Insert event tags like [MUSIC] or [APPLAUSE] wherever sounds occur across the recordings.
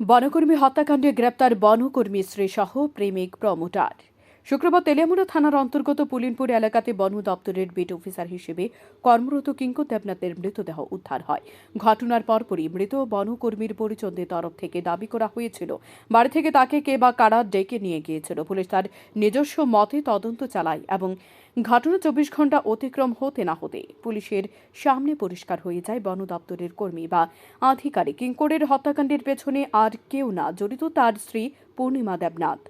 বনকর্মী হত্যাকাণ্ডে গ্রেপ্তার বনকর্মী স্ত্রী সহ প্রেমিক প্রমোটার। শুক্রবার তেলিয়ামুড়া থানার অন্তর্গত পুলিনপুর এলাকাতে বন দপ্তরের বিট অফিসার হিসেবে কর্মরত কিঙ্কর দেবনাথের মৃতদেহ উদ্ধার হয়। ঘটনার পরপরই মৃত বনকর্মীর পরিচন্দের তরফ থেকে দাবি করা হয়েছিল, বাড়ি থেকে তাকে কে বা কারা ডেকে নিয়ে গিয়েছিল। পুলিশ তার নিজস্ব মতে তদন্ত চালায় এবং ঘটনা চব্বিশ ঘণ্টা অতিক্রম হতে না হতে পুলিশের সামনে পরিষ্কার হয়ে যায় বন দপ্তরের কর্মী বা আধিকারিক। কিঙ্করের হত্যাকাণ্ডের পেছনে আর কেউ না, জড়িত তার স্ত্রী পূর্ণিমা দেবনাথ।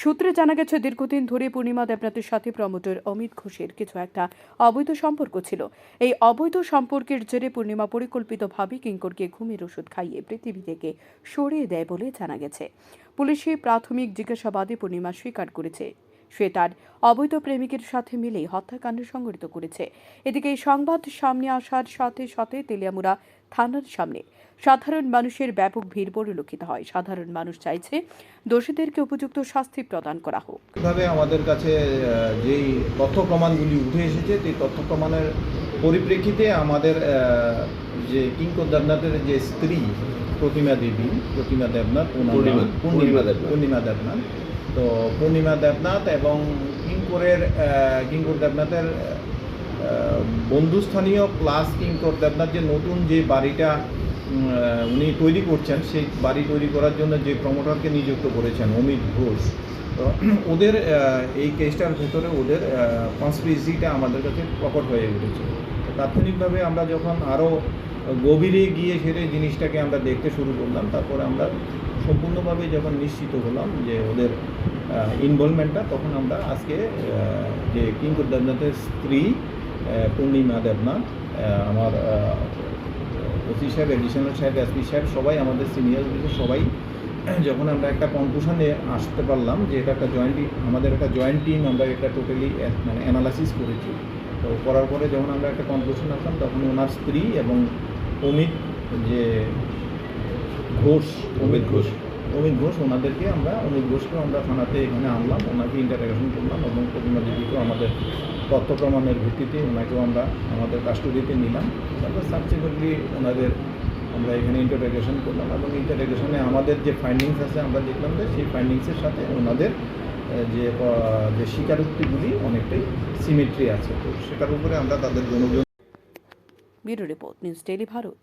সূত্রে জানা গেছে, দীর্ঘদিন ধরে পূর্ণিমা দেবনাথের সাথে প্রমোটার অমিত ঘোষের কিছু একটা অবৈধ সম্পর্ক ছিল। এই অবৈধ সম্পর্কের জেরে পূর্ণিমা পরিকল্পিতভাবে কিঙ্করকে ঘুমের ওষুধ খাইয়ে পৃথিবী থেকে সরিয়ে দেয় বলে জানা গেছে। পুলিশে প্রাথমিক জিজ্ঞাসাবাদে পূর্ণিমা স্বীকার করেছে। সে তার অবৈধ প্রেমিকের সাথে মিলে হত্যাকাণ্ড সংঘটিত করেছে। এদিকে সংবাদ সামনে আসার সাথে সাথে তেলিয়ামুড়া থানার সামনে। সাধারণ মানুষের ব্যাপক ভিড় পরিলক্ষিত হয়। সাধারণ মানুষ চাইছে দোষীদেরকে উপযুক্ত শাস্তি প্রদান করা হোক। আমাদের কাছে যেই তথ্য প্রমাণগুলি উঠে এসেছে, সেই তথ্য প্রমাণের পরিপ্রেক্ষিতে আমাদের যে কিঙ্কর দেবনাথের যে স্ত্রী প্রতিমা দেবী প্রতিমা দেবনাথ পূর্ণিমা- পূর্ণিমা দেবনাথ। তো পূর্ণিমা দেবনাথ এবং কিঙ্করের কিঙ্কর দেবনাথের বন্ধুস্থানীয় প্লাস কিঙ্কর দেবনাথ যে নতুন যে বাড়িটা উনি তৈরি করছেন, সেই বাড়ি তৈরি করার জন্য যে প্রমোটারকে নিযুক্ত করেছেন, অমিত ঘোষ। [CLEARS THROAT] ওদের এই কেসটার ভেতরে ওদের কনস্পিরেসিটা আমাদের কাছে প্রকট হয়ে উঠেছে। তাৎক্ষণিকভাবে আমরা যখন আরও গভীরে গিয়ে সেরে জিনিসটাকে আমরা দেখতে শুরু করলাম, তারপরে আমরা সম্পূর্ণভাবে যখন নিশ্চিত হলাম যে ওদের ইনভলভমেন্টটা তখন আমরা আজকে যে কিঙ্কর দেবনাথের স্ত্রী পূর্ণিমা দেবনাথ আমার ওসি সাহেব অ্যাডিশনাল সাহেব, এসপি সাহেব, সবাই আমাদের সিনিয়র সবাই, যখন আমরা একটা কনক্লুশনে আসতে পারলাম যে এটা একটা জয়েন্ট আমাদের একটা জয়েন্ট টিম আমরা এটা টোটালি মানে অ্যানালাইসিস করেছি তো করার পরে যখন আমরা একটা কনক্লুশন আসলাম, তখন ওনার স্ত্রী এবং অমিত যে ঘোষ, অমিত ঘোষ। অমিত ঘোষ, ওনাদেরকে আমরা, অমিত ঘোষকে আমরা থানাতে এখানে আনলাম, ওনাকে ইন্টারোগেশন করলাম এবং প্রতিমা দেবীকেও আমাদের তথ্য প্রমাণের ভিত্তিতে ওনাকেও আমরা আমাদের কাস্টডিতে নিলাম। তারপর সাবসিকুয়েন্টলি ওনাদের আমরা এখানে ইন্টারোগেশন করলাম এবং ইন্টারোগেশনে আমাদের যে ফাইন্ডিংস আছে আমরা দেখলাম যে সেই ফাইন্ডিংসের সাথে ওনাদের যে যে স্বীকারোক্তিগুলি অনেকটাই সিমেট্রি আছে। তো সেটার উপরে আমরা তাদের জনগণ ব্যুরো রিপোর্ট ডেলি ভারত।